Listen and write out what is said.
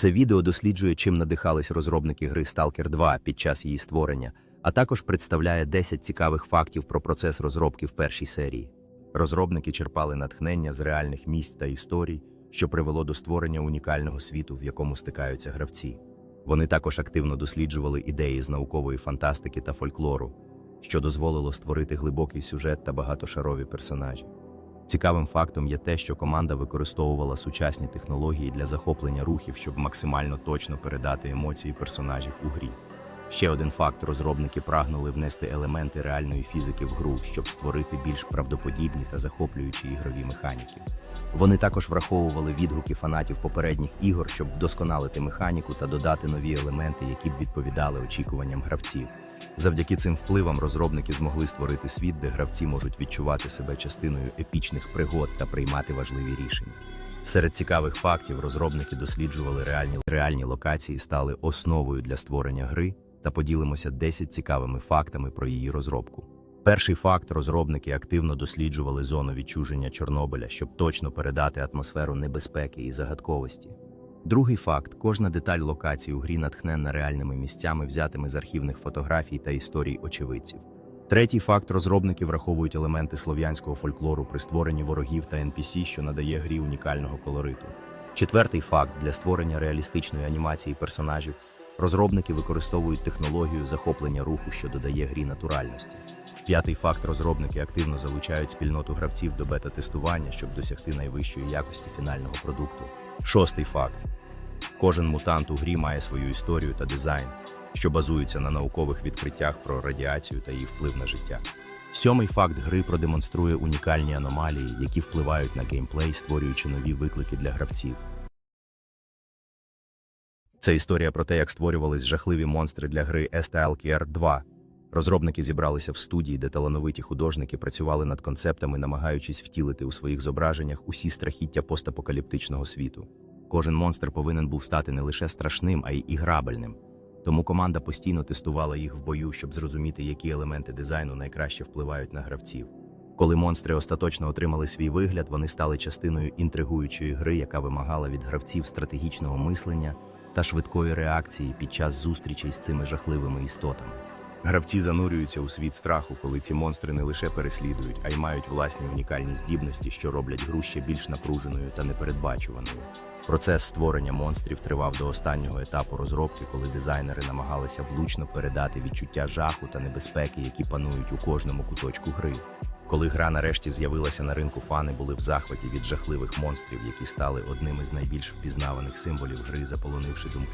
Це відео досліджує, чим надихались розробники гри Stalker 2 під час її створення, а також представляє 10 цікавих фактів про процес розробки в першій серії. Розробники черпали натхнення з реальних місць та історій, що привело до створення унікального світу, в якому стикаються гравці. Вони також активно досліджували ідеї з наукової фантастики та фольклору, що дозволило створити глибокий сюжет та багатошарові персонажі. Цікавим фактом є те, що команда використовувала сучасні технології для захоплення рухів, щоб максимально точно передати емоції персонажів у грі. Ще один факт: розробники прагнули внести елементи реальної фізики в гру, щоб створити більш правдоподібні та захоплюючі ігрові механіки. Вони також враховували відгуки фанатів попередніх ігор, щоб вдосконалити механіку та додати нові елементи, які б відповідали очікуванням гравців. Завдяки цим впливам розробники змогли створити світ, де гравці можуть відчувати себе частиною епічних пригод та приймати важливі рішення. Серед цікавих фактів розробники досліджували реальні реальні локації, стали основою для створення гри та поділимося 10 цікавими фактами про її розробку. Перший факт розробники активно досліджували зону відчуження Чорнобиля, щоб точно передати атмосферу небезпеки і загадковості. Другий факт: кожна деталь локації у грі натхненна реальними місцями, взятими з архівних фотографій та історій очевидців. Третій факт розробники враховують елементи слов'янського фольклору при створенні ворогів та NPC, що надає грі унікального колориту. Четвертий факт для створення реалістичної анімації персонажів розробники використовують технологію захоплення руху, що додає грі натуральності. П'ятий факт розробники активно залучають спільноту гравців до бета-тестування, щоб досягти найвищої якості фінального продукту. Шостий факт: кожен мутант у грі має свою історію та дизайн, що базуються на наукових відкриттях про радіацію та її вплив на життя. Сьомий факт гри продемонструє унікальні аномалії, які впливають на геймплей, створюючи нові виклики для гравців. Це історія про те, як створювались жахливі монстри для гри STLKR 2. Розробники зібралися в студії, де талановиті художники працювали над концептами, намагаючись втілити у своїх зображеннях усі страхіття постапокаліптичного світу. Кожен монстр повинен був стати не лише страшним, а й іграбельним. Тому команда постійно тестувала їх в бою, щоб зрозуміти, які елементи дизайну найкраще впливають на гравців. Коли монстри остаточно отримали свій вигляд, вони стали частиною інтригуючої гри, яка вимагала від гравців стратегічного мислення та швидкої реакції під час зустрічей з цими жахливими істотами. Гравці занурюються у світ страху, коли ці монстри не лише переслідують, а й мають власні унікальні здібності, що роблять гру ще більш напруженою та непередбачуваною. Процес створення монстрів тривав до останнього етапу розробки, коли дизайнери намагалися влучно передати відчуття жаху та небезпеки, які панують у кожному куточку гри. Коли гра нарешті з'явилася на ринку, фани були в захваті від жахливих монстрів, які стали одним із найбільш впізнаваних символів гри, заполонивши думки